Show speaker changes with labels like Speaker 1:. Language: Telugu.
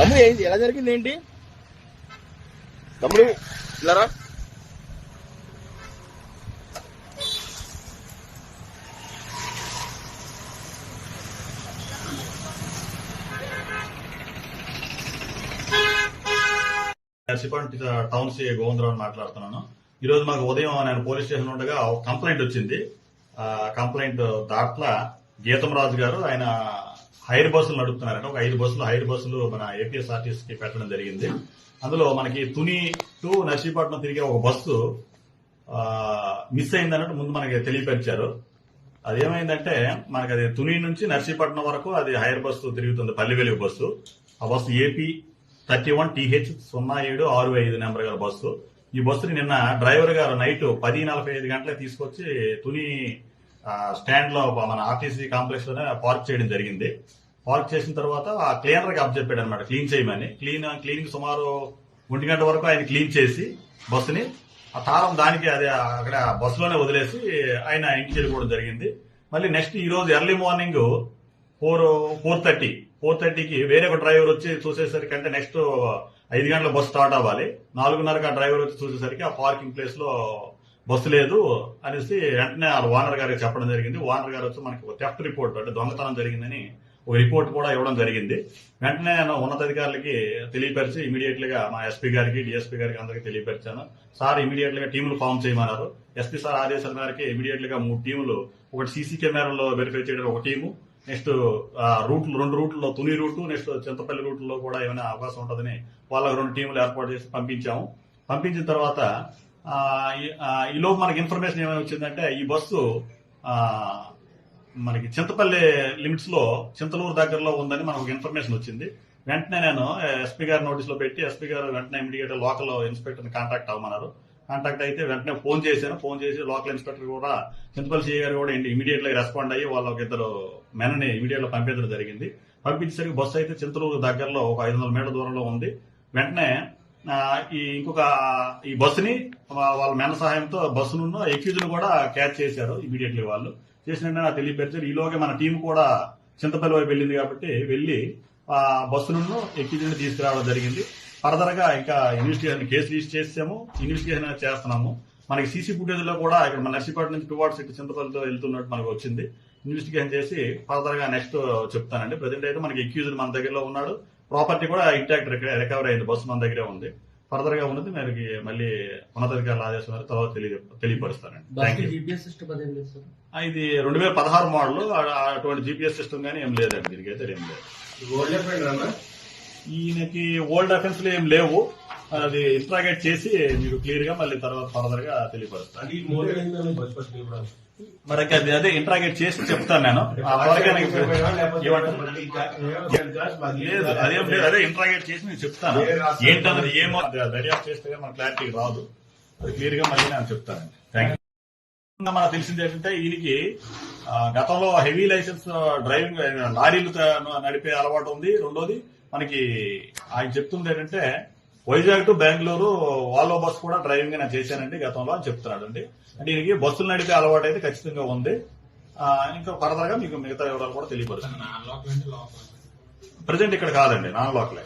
Speaker 1: తమ్ముడు ఏంటి ఎలా జరిగింది ఏంటి? తమ్ముడు ఇలారా
Speaker 2: నర్సిపంట్ టౌన్ సి గోవిందరావు మాట్లాడుతున్నాను. ఈ రోజు మాకు ఉదయం నేను పోలీస్ స్టేషన్ ఉండగా ఒక కంప్లైంట్ వచ్చింది. ఆ కంప్లైంట్ దాట్ల గీతం రాజు గారు ఆయన హైర్ బస్సులు నడుపుతున్నారంట. ఒక ఐదు బస్సులు హైర్ బస్సులు మన ఏపీఎస్ఆర్టీసీ కి పెట్టడం జరిగింది. అందులో మనకి తుని టు నర్సీపట్నం తిరిగే ఒక బస్సు మిస్ అయిందన్నట్టు ముందు మనకి తెలియపరిచారు. అదేమైందంటే మనకి అది తుని నుంచి నర్సీపట్నం వరకు అది హైర్ బస్సు తిరుగుతుంది పల్లి వెలుగు బస్సు. ఆ bus AP thirty one TH సున్నా ఏడు ఆరు ఐదు నెంబర్ గల బస్సు. ఈ బస్సుని నిన్న డ్రైవర్ గారు నైట్ పది నలభై ఐదు గంటలకు తీసుకొచ్చి తుని స్టాండ్లో మన ఆర్టీసీ కాంప్లెక్స్లోనే పార్క్ చేయడం జరిగింది. పార్క్ చేసిన తర్వాత ఆ క్లీనర్కి అప్పచెప్పాడు అనమాట క్లీన్ చేయమని. క్లీన్ క్లీనింగ్ సుమారు ఒంటి గంట వరకు ఆయన క్లీన్ చేసి బస్సుని ఆ తాళం దానికి అదే అక్కడ బస్సులోనే వదిలేసి ఆయన ఇంటికి వెళ్ళిపోవడం జరిగింది. మళ్ళీ నెక్స్ట్ ఈ రోజు early morning four four thirty four థర్టీకి వేరే ఒక డ్రైవర్ వచ్చి చూసేసరికి అంటే నెక్స్ట్ ఐదు గంటల బస్సు స్టార్ట్ అవ్వాలి. నాలుగున్నరకు ఆ డ్రైవర్ వచ్చి చూసేసరికి ఆ పార్కింగ్ ప్లేస్లో బస్సు లేదు అనేసి వెంటనే ఆ ఓనర్ గారికి చెప్పడం జరిగింది. ఓనర్ గారు వచ్చి మనకి ఒక థెఫ్ట్ రిపోర్ట్ అంటే దొంగతనం జరిగిందని ఒక రిపోర్ట్ కూడా ఇవ్వడం జరిగింది. వెంటనే నేను ఉన్నతాధికారులకి తెలియపరిచి ఇమీడియట్లీగా మా ఎస్పీ గారికి డిఎస్పీ గారికి అందరికీ తెలియపరిచాను. సార్ ఇమీడియట్లీగా టీములు ఫామ్ చేయమన్నారు. ఎస్పీ సార్ ఆదేశాల మేరకు ఇమీడియట్లీగా మూడు టీములు ఒకటి సీసీ కెమెరాలో వెరిఫై చేయడం ఒక టీము నెక్స్ట్ రూట్లు రెండు రూట్లో తుని రూటు నెక్స్ట్ చింతపల్లి రూట్లో కూడా ఏమైనా అవకాశం ఉంటుందని వాళ్ళకి రెండు టీములు ఏర్పాటు చేసి పంపించాము. పంపించిన తర్వాత ఈ- ఈలోపు మనకి ఇన్ఫర్మేషన్ ఏమైనా వచ్చిందంటే ఈ బస్సు మనకి చింతపల్లి లిమిట్స్లో చింతలూరు దగ్గరలో ఉందని మనకు ఇన్ఫర్మేషన్ వచ్చింది. వెంటనే నేను ఎస్పీ గారి నోటీస్లో పెట్టి ఎస్పీ గారు వెంటనే ఇమీడియట్ లోకల్ ఇన్స్పెక్టర్ని కాంటాక్ట్ అవ్వమన్నారు. కాంటాక్ట్ అయితే వెంటనే ఫోన్ చేశాను. ఫోన్ చేసి లోకల్ ఇన్స్పెక్టర్ కూడా చింతపల్లి సిఐ గారు కూడా ఇమీడియట్గా రెస్పాండ్ అయ్యి వాళ్ళ ఒక ఇద్దరు మెనని ఇమీడియట్గా పంపించడం జరిగింది. పంపించేసరికి బస్సు అయితే చింతలూరు దగ్గరలో ఒక ఐదు వందల మీటర్ల దూరంలో ఉంది. వెంటనే ఈ ఇంకొక ఈ బస్సుని వాళ్ళ మెన సహాయంతో బస్సును ఎక్యూజ్ కూడా క్యాచ్ చేశారు ఇమీడియట్లీ వాళ్ళు. చేసిన నాకు తెలియపరిచారు. ఈలోగా మన టీం కూడా చింతపల్లి వైపు వెళ్ళింది కాబట్టి వెళ్ళి ఆ నుండి ఎక్యూజ్ తీసుకురావడం జరిగింది. ఫర్దర్గా ఇంకా ఇన్వెస్టిగేషన్ కేసు రిజిస్టర్ చేసాము. ఇన్వెస్టిగేషన్ చేస్తున్నాము. మనకి సీసీ ఫుటేజ్లో కూడా ఇక్కడ మన నర్సీపట్నం నుంచి టువార్డ్స్ ఇటు చింతపల్లితో వెళ్తున్నట్టు మనకు వచ్చింది. ఇన్వెస్టిగేషన్ చేసి ఫర్దర్గా నెక్స్ట్ చెప్తానండి. ప్రజెంట్ అయితే మనకి ఎక్యూజ్ మన దగ్గరలో ఉన్నాడు. ప్రాపర్టీ కూడా ఇంటాక్ట్ రికవరీ అయింది. బస్సు మన దగ్గరే ఉంది. ఫర్దర్గా ఉన్నది మనకి మళ్ళీ ఉన్నతాధికారుల ఆదేశం మేరకు తర్వాత తెలియ తెలియపరుస్తానండి. ఇది రెండు వేల పదహారు మోడల్ అటువంటి జీపీఎస్ సిస్టమ్ కానీ ఏం లేదండి దీనికి అయితే ఏం లేదు. ఈయనకి ఓల్డ్ అఫెన్స్ ఏం లేవు. అది ఇంట్రాగేట్ చేసి మీరు క్లియర్గా మళ్ళీ తర్వాత ఫర్దర్గా తెలియపరుస్తాను. మరి అది అదే ఇంట్రాగేట్ చేసి చెప్తాను నేను? లేదు. అదేం లేదు. అదే ఇంట్రాగేట్ చేసి నేను చెప్తాను. ఏంటన్నది ఏమో దర్యాప్తు చేస్తే మన క్లారిటీ రాదు. అది క్లియర్గా మళ్ళీ నేను చెప్తానండి. థ్యాంక్ యూ మనకు తెలిసింది ఏంటంటే ఈయనకి గతంలో హెవీ లైసెన్స్ డ్రైవింగ్ లారీలు నడిపే అలవాటు ఉంది. రెండోది మనకి ఆయన చెప్తుంది ఏంటంటే Vizag to Bengaluru Volvo bus కూడా డ్రైవింగ్ నేను చేశానండి గతంలో అని చెప్తున్నాడు అండి అంటే ఈయనకి బస్సులు నడిపే అలవాటు అయితే ఖచ్చితంగా ఉంది. ఇంకా ఫర్దర్గా మీకు మిగతా వివరాలు కూడా తెలియపరుస్తుంది ప్రజెంట్ ఇక్కడ కాదండి నాన్ లోకలే